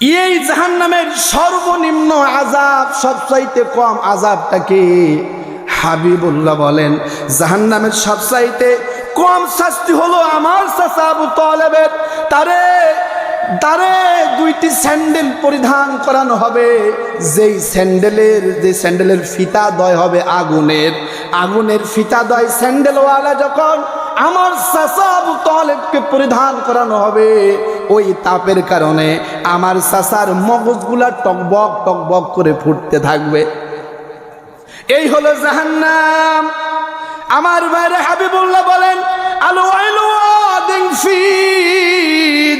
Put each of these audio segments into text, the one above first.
এই জাহান নামের সর্বনিম্ন আজাব সবচাইতে কম আজাবটা কি? হাবিবুল্লাহ বলেন জাহান নামের সবচাইতে কম শাস্তি হলো আমার আবু তলেবের। তারে তারে দুইটি স্যান্ডেল পরিধান করানো হবে। যেই স্যান্ডেলের, যে স্যান্ডেলের ফিতা দয় হবে আগুনের। আগুনের ফিতা দয় স্যান্ডেলওয়ালা যখন আমার আবু তলেবকে পরিধান করানো হবে ওই তাপের কারণে আমার চাচার মগজগুলা টকবক টকবক করে ফুটতে থাকবে। এই হলো জাহান্নাম। আমার বাইরে হাবিবুল্লাহ বলেন, আলো আদিন ফি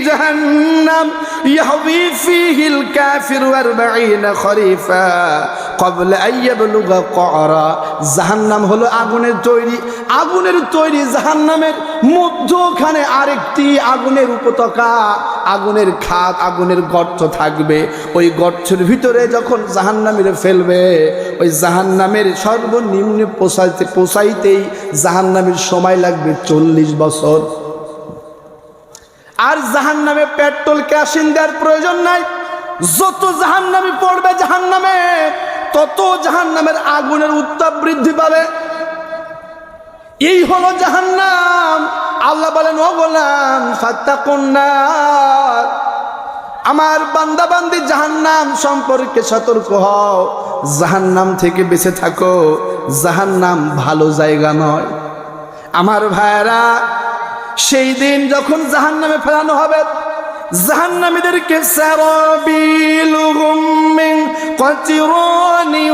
জাহান্নাম, ইয়াহবি ফিহিল কাফির 40 খরিফা। কবল আইয়াবলুগা করা। জাহান নাম হলো আগুনের তৈরি। আগুনের তৈরি জাহান নামের মধ্যখানে আরেকটি আগুনের উপত্যকা। আগুনের খাত আগুনের গর্ত থাকবে। ওই গর্তের ভিতরে যখন জাহান নামের ফেলবে, ওই জাহান নামের সর্বনিম্ন পোষাইতে, পোষাইতেই জাহান্নামের সময় লাগবে চল্লিশ বছর। আর জাহান নামে পেট্রোল ক্যাশিন দেওয়ার প্রয়োজন নাই। যত জাহান্নামে পড় তত জাহান নামের আগুনের উত্তাপ বৃদ্ধি পাবে। এই হলো জাহান্নাম। আল্লাহ বলেন, ও গোলাম ফাত্তাকুন্নার আমার বান্দা বান্দি জাহান্নাম সম্পর্কে সতর্ক হও। জাহান্নাম থেকে বেঁচে থাকো। জাহান্নাম ভালো জায়গা নয়। আমার ভাইরা সেই দিন যখন জাহান্নামে ফেরানো হবে জাহান্নামীদেরকে সারাবিলুহুম মিন কাতিরানি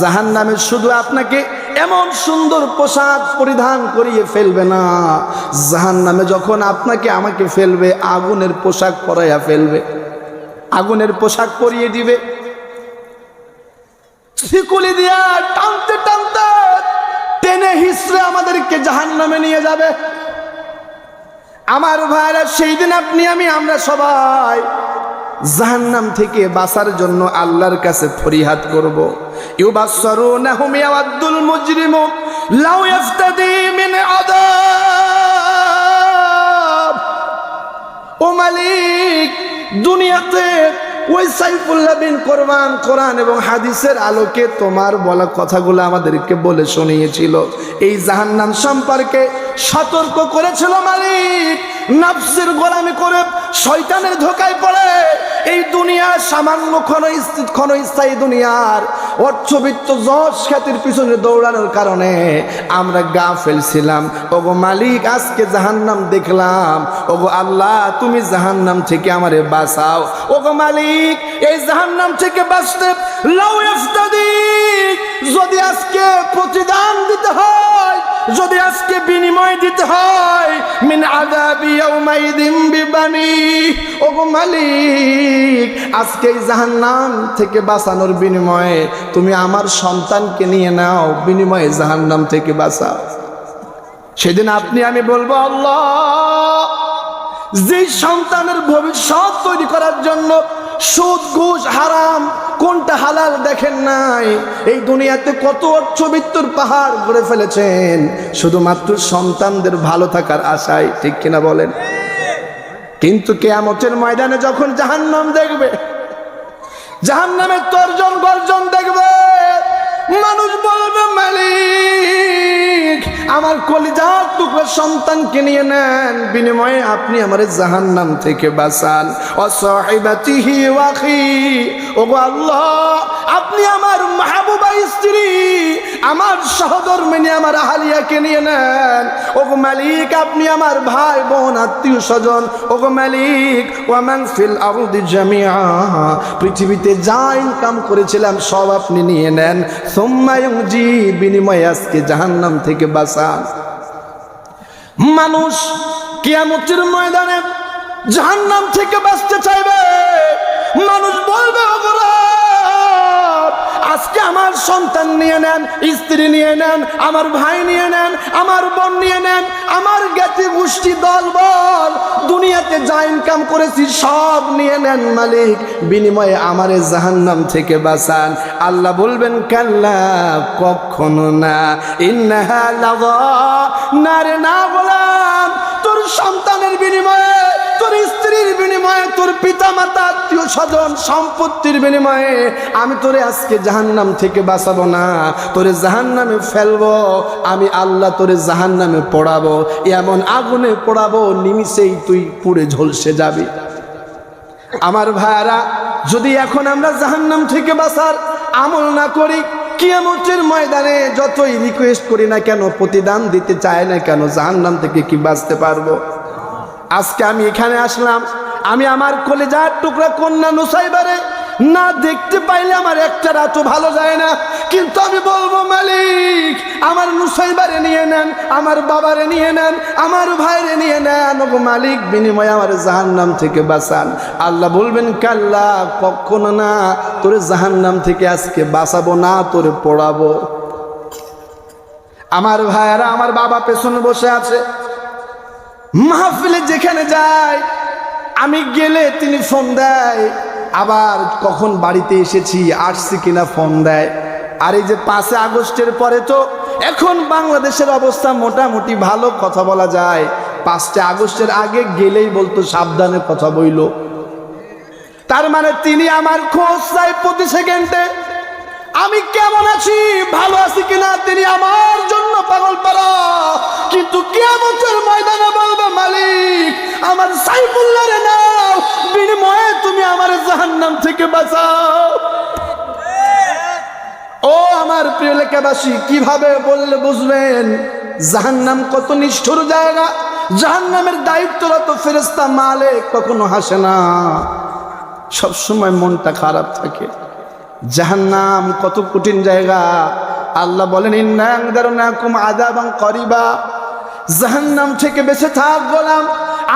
জাহান্নামে শুধু আপনাকে এমন সুন্দর পোশাক পরিধান করিয়ে ফেলবে না। জাহান্নামে যখন আপনাকে আমাকে ফেলবে, আগুনের পোশাক পরাইয়া ফেলবে। আগুনের পোশাক পরিয়ে দিবে। শিকুলি দিয়া টানতে টানতে টেনে হিসড়ে আমাদেরকে জাহান নামে নিয়ে যাবে। আমার ভাইরা সেই দিন আপনি, আমি, আমরা সবাই জাহান্নাম থেকে বাঁচার জন্য আল্লাহর কাছে ফরিহাদ করব। ইউবাসসারুনাহুম ইয়াওয়াদ্দুল মুজরিমু লাউ ইফতাদি মিন আযাব। ও মালিক, দুনিয়াতে ওই সাইফুল্লাহ বিন কোরবান কোরআন এবং হাদিসের আলোকে তোমার বলা কথাগুলো আমাদেরকে বলে শুনিয়েছিল। এই জাহান্নাম সম্পর্কে সতর্ক করেছিল মালিক। নাফসের গোলামি করে শয়তানের ধোকায় পড়ে। এই দুনিয়ার সামান্য ক্ষণ ক্ষণস্থায়ী দুনিয়ার অর্থবিত্ত যশ খ্যাতির পিছনে দৌড়ানোর কারণে আমরা গা ফেলছিলাম। ওগো মালিক, আজকে জাহান্নাম দেখলাম। ওগো আল্লাহ, তুমি জাহান্নাম থেকে আমারে বাঁচাও। ওগো মালিক, এই জাহান্নাম থেকে বাঁচতে লাউ যদি আজকে প্রতিদান দিতে হয়, যদি আজকে বিনিময় দিতে হয়, মিন ইয়াউমাইদিন বিবানি। ওগো জাহান্নাম থেকে বাঁচানোর বিনিময়ে তুমি আমার সন্তানকে নিয়ে নাও, বিনিময়ে জাহান্নাম থেকে বাঁচাও। সেদিন আপনি, আমি বলব, আল্লাহ যে সন্তানের ভবিষ্যৎ তৈরি করার জন্য সুদ, ঘুষ, হারাম, কোনটা হালাল দেখেন নাই? এই দুনিয়াতে কত অর্থবিত্তর পাহাড় ঘুরে ফেলেছেন। শুধুমাত্র সন্তানদের ভালো থাকার আশায়, ঠিক কিনা বলেন? কিন্তু কেয়ামতের ময়দানে যখন জাহান্নাম দেখবে, জাহান্নামের তর্জন গর্জন দেখবে আমার কলিজার টুকরো সন্তানকে নিয়ে নেন। বিনিময়ে আপনি আমার জাহান্নাম থেকে বাঁচান। অসহিবাতিহি ওয়াখি ওগো আল্লাহ, আপনি আমার মাহবুবা স্ত্রী, আমার সহধর্মিনী, আমার আহালিয়াকে নিয়ে নেন। ওগো মালিক, আপনি আমার ভাই, বোন, আত্মীয় স্বজন। ওগো মালিক, ওয়ামান ফিল আরদি জামিয়া। পৃথিবীতে যা ইনকাম করেছিলাম, সব আপনি নিয়ে নেন। সোম্মায়ুজি বিনিময়ে আজকে জাহান্নাম থেকে বাঁচান। মানুষ কিয়ামতের ময়দানে জাহান্নাম থেকে বাঁচতে চাইবে নিয়ে নেন, স্ত্রী নিয়ে নেন, আমার ভাই নিয়ে নেন, আমার বোন নিয়ে নেন, আমার জ্ঞাতি গোষ্ঠী দল বল, দুনিয়াতে যা ইনকাম করেছি সব নিয়ে নেন মালিক, বিনিময়ে আমারে জাহান্নাম থেকে বাঁচান। আল্লাহ বলবেন, কাল্লা, কখনো না। ইন্নাহা লাগা না রে না বলাম, তোর সন্তান তোর পিতা মাতা আত্মীয় স্বজন, সম্পত্তির বিনিময়ে আমি তোরে আজকে জাহান্নাম থেকে বাঁচাবো না। তোরে জাহান্নামে ফেলব, আমি আল্লাহ তোরে জাহান্নামে পড়াবো। এমন আগুনে পড়াবো, নিমিষেই তুই পুড়ে ঝলসে যাবি। আমার ভাইয়ারা, যদি এখন আমরা জাহান্নাম থেকে বাঁচার আমল না করি, কিয়ামতের ময়দানে যতই রিকোয়েস্ট করি না কেন, প্রতিদান দিতে চায় না কেন, জাহান্নাম থেকে কি বাঁচতে পারব? আজকে আমি এখানে আসলাম। আমি আমার কলেজার টুকরা কন্যা নুসাইবারে না দেখতে পাইলে আমার একটা রাতও ভালো যায় না। কিন্তু আমি বলব, মালিক, আমার নুসাইবারে নিয়ে নেন, আমার বাবারে নিয়ে নেন, আমার ভাইরে নিয়ে নেন। ওগো মালিক, বিনিময়ে আমার জাহান্নাম থেকে বাঁচান। আল্লাহ বলবেন, কাল্লা, কখনো না, তোরে জাহান্নাম থেকে আজকে বাঁচাবো না, তোরে পড়াবো। আমার ভাইয়ারা, আমার বাবা পেছনে বসে আছে। মাহফিলে যেখানে যায় আমি গেলে তিনি ফোন দেয়। আবার কখন বাড়িতে এসেছি, আসছি কিনা ফোন দেয়। আর এই যে পাঁচে আগস্টের পরে তো এখন বাংলাদেশের অবস্থা মোটামুটি ভালো, কথা বলা যায়। পাঁচটা আগস্টের আগে গেলেই বলতো সাবধানে কথা বইল। তার মানে তিনি আমার খোঁজ চাই প্রতি সেকেন্ডে। আমি কেমন আছি? ভালো আছি কিনা? তিনি আমার জন্য পাগল পারা। কিন্তু কেমতের ময়দানে বলবে, মালিক, আমার সাইফুল্লাহ রে নাও, বিনিময়ে তুমি আমার জাহান্নাম থেকে বাঁচাও। ও আমার প্রিয় লেখাবাসী কীভাবে বললে বুঝবেন? জাহান্নাম কত নিষ্ঠুর জায়গা। জাহান্নামের দায়িত্বরত ফেরেস্তা মালে কখনো হাসে না। সবসময় মনটা খারাপ থাকে। জাহান্নাম, কত কঠিন জায়গা। আল্লাহ বলেন ইন্নাকুম আদাবাং করিবা। জাহান্নাম থেকে বেঁচে থাক গোলাম,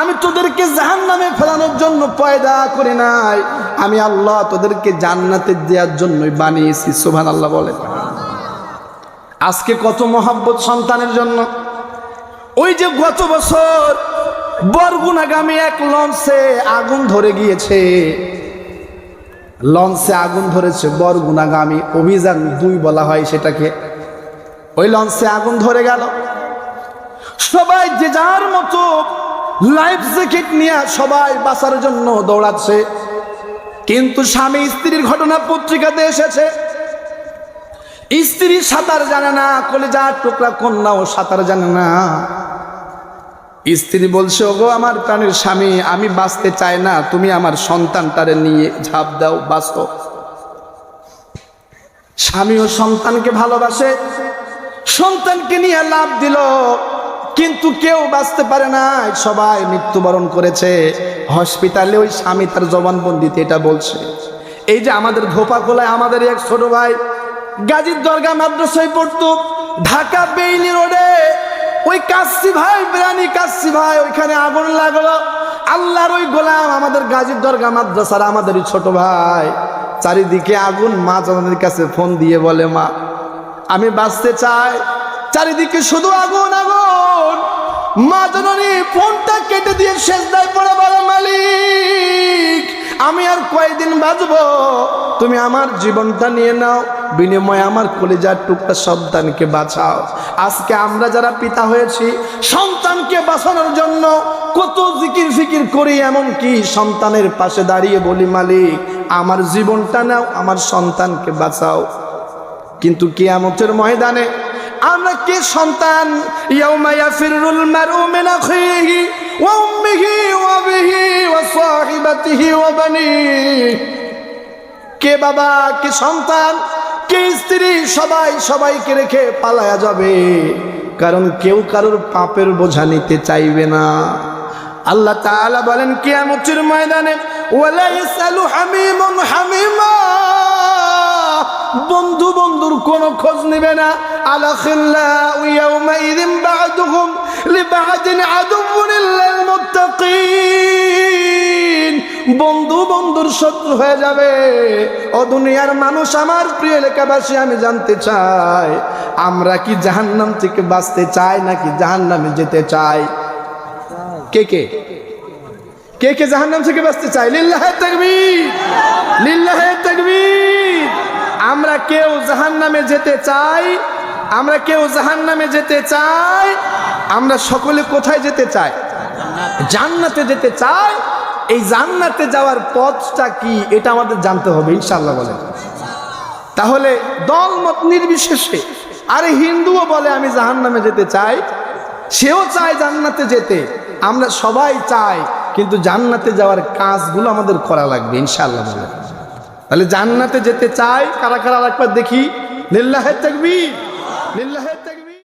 আমি তোদেরকে জাহান্নামে ফেলানোর জন্য পয়দা করে নাই। আমি আল্লাহ তোদেরকে জান্নাতে দেওয়ার জন্যই বানিয়েছি সোভান আল্লাহ বলেন। আজকে কত মহাব্বত সন্তানের জন্য। ওই যে গত বছর বরগুনাগামী এক লঞ্চে আগুন ধরে গিয়েছে। লঞ্চে আগুন ধরেছে বরগুনাগামী অভিযান দুই বলা হয় সেটাকে। ওই লঞ্চে আগুন ধরে গেল। সবাই যে যার মতো লাইফ জ্যাকেট নিয়ে সবাই বাঁচার জন্য দৌড়াচ্ছে। কিন্তু স্বামী স্ত্রীর ঘটনা পত্রিকাতে এসেছে। স্ত্রী সাঁতার জানে না, কলেজার টুকরা, কন্যাও সাঁতার জানে না। স্ত্রী বলছে, ওগো, আমার প্রাণের স্বামী, আমি বাঁচতে চাই না, তুমি আমার সন্তান সন্তানটারে নিয়ে ঝাঁপ দাও, বাঁচো। স্বামী ও সন্তানকে ভালোবাসে, সন্তানকে নিয়ে লাভ দিল, কিন্তু কেউ বাঁচতে পারে না সবাই মৃত্যুবরণ করেছে। হসপিটালে ওই স্বামী তার জবানবন্দিতে এটা বলছে, এই যে আমাদের ধোপাখোলায় আমাদের এক ছোট ভাই গাজীর দরগা মাদ্রাসায় পড়তো, ঢাকা বেইলি রোডে ওই কাশি ভাই, বিরানি কাশি ভাই, ওইখানে আগুন লাগল। আল্লাহর ওই গোলাম আমাদের গাজীর দরগা মাদ্রাসার আমাদের ছোট ভাই। চারিদিকে আগুন, মা আমাদের কাছে ফোন দিয়ে বলে, মা, আমি বাঁচতে চাই। চারিদিকে শুধু আগুন আগুন। মা জননী ফোনটা কেটে দিয়ে শেষ দায় পড়ে বলে, মালিক, আমি আর কয়দিন বাঁচবো? তুমি আমার জীবনটা নিয়ে নাও। বিনিময়ে আমার কলেজার টুকটা সন্তানকে বাঁচাও। আজকে আমরা যারা পিতা হয়েছি, সন্তানকে বাঁচানোর জন্য কত জিকির ফিকির করি এমন কি সন্তানের পাশে দাঁড়িয়ে বলি, মালিক, আমার জীবনটা নাও, আমার সন্তানকে বাঁচাও। কিন্তু কিয়ামতের ময়দানে আমরা কে সন্তান? কে বাবা, কে সন্তান? কে স্ত্রী, সবাই সবাইকে রেখে পালায়া যাবে। কারণ কেউ কারোর পাপের বোঝা নিতে চাইবে না। আল্লাহ তাআলা বলেন, কিয়ামতের ময়দানে হামিমা। বন্ধু বন্ধুর কোনো খোঁজ নেবে না। ইল্লাল মুত্তাকিন। বন্ধু বন্ধুর শত্রু হয়ে যাবে। ও দুনিয়ার মানুষ আমার প্রিয় এলাকাবাসী, আমি জানতে চাই, আমরা কি জাহান্নাম থেকে বাঁচতে চাই নাকি জাহান্নামে যেতে চাই? কে কে? কে কে জাহান্নাম থেকে বাঁচতে চাই লিল্লাহে তাকবীর! লিল্লাহে তাকবীর! আমরা কেউ জাহান্নামে যেতে চাই? আমরা কেউ জাহান্নামে যেতে চাই? আমরা সকলে কোথায় যেতে চাই? জান্নাতে যেতে চাই? এই জান্নাতে যাওয়ার পথটা কি এটা আমাদের জানতে হবে ইনশাল্লাহ বলে। তাহলে দলমত নির্বিশেষে, আরে হিন্দুও বলে আমি জাহান্নামে যেতে চাই, সেও চায় জান্নাতে যেতে, আমরা সবাই চাই, কিন্তু জান্নাতে যাওয়ার কাজগুলো আমাদের করা লাগবে ইনশাল্লাহ বলে। তাহলে জান্নাতে যেতে চাই, কারা কারা একবার দেখি? লিল্লাহে তাকবীর লিল্লাহে তাকবীর।